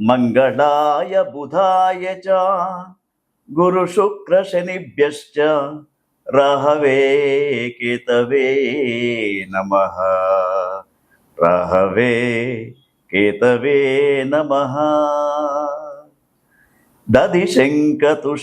మంగళాయ బుధాయ చ గురు శుక్ర శనిభ్యశ్చ రహవే కేతవే నమ. రహవే కేతవే నమ. దధి శంఖతుషారాభం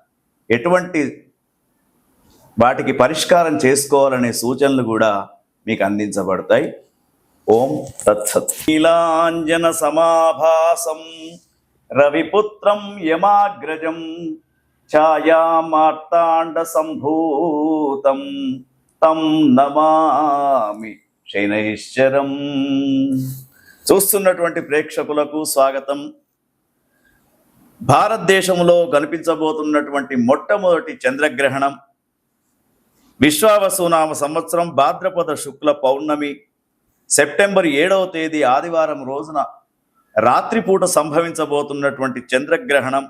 ఎటువంటి వాటికి పరిష్కారం చేసుకోవాలనే సూచనలు కూడా మీకు అందించబడతాయి. ఓం తత్సత్ నీలాంజన సమాభాసం రవిపుత్రం యమాగ్రజం ఛాయామార్తాండ సంభూతం తం నమామి శైనైశ్వరం చూస్తున్నటువంటి ప్రేక్షకులకు స్వాగతం. భారతదేశంలో కనిపించబోతున్నటువంటి మొట్టమొదటి చంద్రగ్రహణం విశ్వావసునామ సంవత్సరం భాద్రపద శుక్ల పౌర్ణమి. సెప్టెంబర్ ఏడవ తేదీ ఆదివారం రోజున రాత్రిపూట సంభవించబోతున్నటువంటి చంద్రగ్రహణం.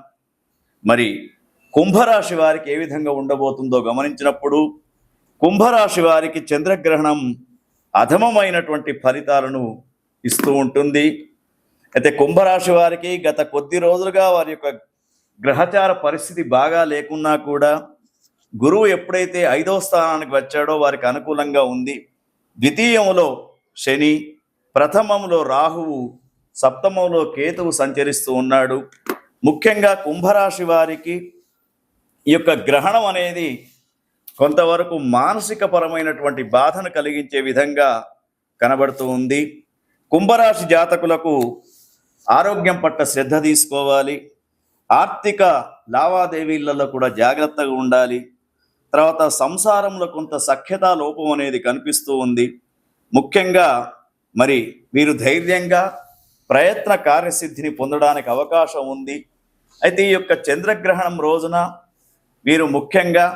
మరి కుంభరాశి వారికి ఏ విధంగా ఉండబోతుందో గమనించినప్పుడు కుంభరాశి వారికి చంద్రగ్రహణం అధమమైనటువంటి ఫలితాలను ఇస్తూ ఉంటుంది. అయితే కుంభరాశి వారికి గత కొద్ది రోజులుగా వారి యొక్క గ్రహచార పరిస్థితి బాగా లేకున్నా కూడా గురువు ఎప్పుడైతే ఐదవ స్థానానికి వచ్చాడో వారికి అనుకూలంగా ఉంది. ద్వితీయంలో శని ప్రథమంలో రాహువు సప్తమంలో కేతువు సంచరిస్తూ ఉన్నాడు. ముఖ్యంగా కుంభరాశి వారికి ఈ యొక్క గ్రహణం అనేది కొంతవరకు మానసిక పరమైనటువంటి బాధను కలిగించే విధంగా కనబడుతూ ఉంది. కుంభరాశి జాతకులకు ఆరోగ్యం పట్ల శ్రద్ధ తీసుకోవాలి. ఆర్థిక లావాదేవీలలో కూడా జాగ్రత్తగా ఉండాలి. తర్వాత సంసారంలో కొంత సఖ్యత లోపం అనేది కనిపిస్తూ ఉంది. ముఖ్యంగా మరి మీరు ధైర్యంగా ప్రయత్న కార్యసిద్ధిని పొందడానికి అవకాశం ఉంది. అయితే ఈ యొక్క చంద్రగ్రహణం రోజున మీరు ముఖ్యంగా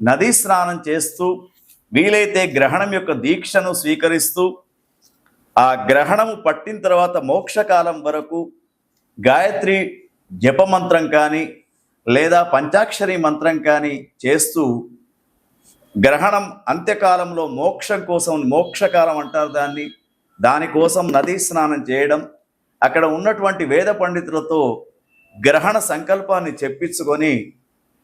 నదీ స్నానం చేస్తూ వీలైతే గ్రహణం యొక్క దీక్షను స్వీకరిస్తూ ఆ గ్రహణము పట్టిన తర్వాత మోక్షకాలం వరకు గాయత్రి జపమంత్రం కానీ లేదా పంచాక్షరి మంత్రం కానీ చేస్తూ గ్రహణం అంత్యకాలంలో మోక్షం కోసం మోక్షకాలం అంటారు దాన్ని. దానికోసం నదీ స్నానం చేయడం అక్కడ ఉన్నటువంటి వేద పండితులతో గ్రహణ సంకల్పాన్ని చెప్పించుకొని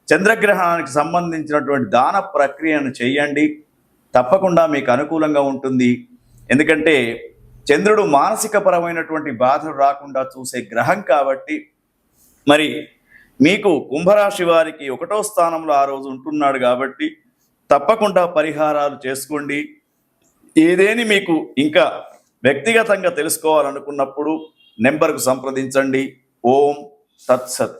చంద్రగ్రహణానికి సంబంధించినటువంటి దాన ప్రక్రియను చేయండి. తప్పకుండా మీకు అనుకూలంగా ఉంటుంది. ఎందుకంటే చంద్రుడు మానసిక పరమైనటువంటి బాధలు రాకుండా చూసే గ్రహం కాబట్టి మరి మీకు కుంభరాశి వారికి ఒకటో స్థానంలో ఆ రోజు ఉంటున్నాడు కాబట్టి తప్పకుండా పరిహారాలు చేసుకోండి. ఏదేని మీకు ఇంకా వ్యక్తిగతంగా తెలుసుకోవాలనుకున్నప్పుడు నెంబర్కు సంప్రదించండి. ఓం తత్సత్.